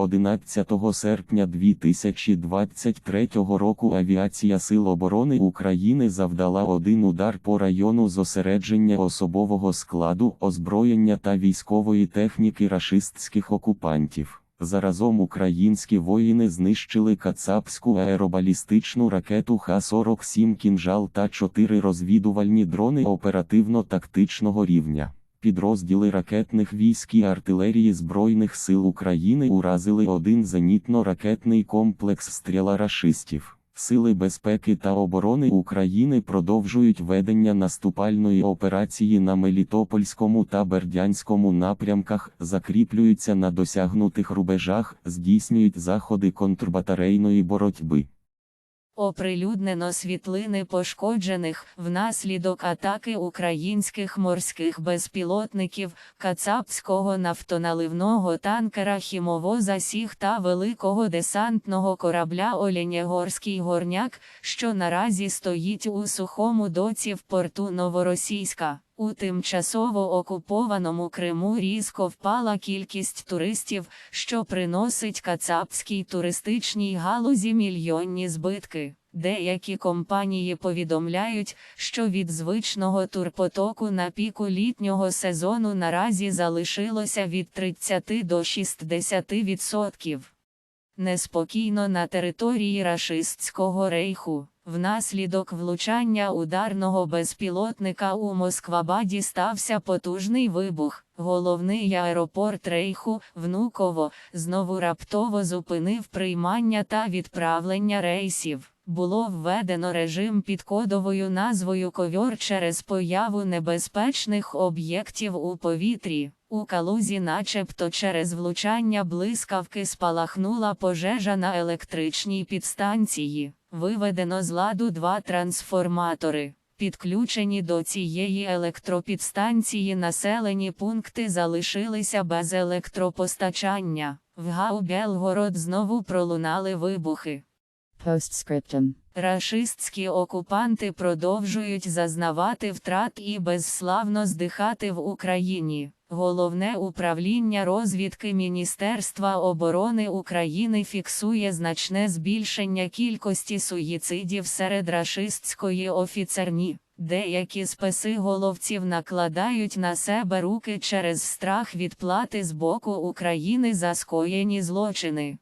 11 серпня 2023 року Авіація Сил оборони України завдала один удар по району зосередження особового складу, озброєння та військової техніки рашистських окупантів. Заразом українські воїни знищили кацапську аеробалістичну ракету Х-47 «Кінжал» та чотири розвідувальні дрони оперативно-тактичного рівня. Підрозділи ракетних військ і артилерії Збройних сил України уразили один зенітно-ракетний комплекс стріла рашистів. Сили безпеки та оборони України продовжують ведення наступальної операції на Мелітопольському та Бердянському напрямках, закріплюються на досягнутих рубежах, здійснюють заходи контрбатарейної боротьби. Оприлюднено світлини пошкоджених внаслідок атаки українських морських безпілотників, кацапського нафтоналивного танкера Хімовоза Сіг та великого десантного корабля Оленєгорський горняк, що наразі стоїть у сухому доці в порту Новоросійська. У тимчасово окупованому Криму різко впала кількість туристів, що приносить кацапській туристичній галузі мільйонні збитки. Деякі компанії повідомляють, що від звичного турпотоку на піку літнього сезону наразі залишилося від 30 до 60%. Неспокійно на території рашистського рейху. Внаслідок влучання ударного безпілотника у Москвабаді стався потужний вибух. Головний аеропорт рейху, Внуково, знову раптово зупинив приймання та відправлення рейсів. Було введено режим під кодовою назвою Ковьор через появу небезпечних об'єктів у повітрі. У калузі, начебто через влучання блискавки спалахнула пожежа на електричній підстанції. Виведено з ладу два трансформатори. Підключені до цієї електропідстанції населені пункти залишилися без електропостачання. В ГАУ Белгород знову пролунали вибухи. Postscriptum. Рашистські окупанти продовжують зазнавати втрат і безславно здихати в Україні. Головне управління розвідки Міністерства оборони України фіксує значне збільшення кількості суїцидів серед рашистської офіцерні. Деякі списи головців накладають на себе руки через страх відплати з боку України за скоєні злочини.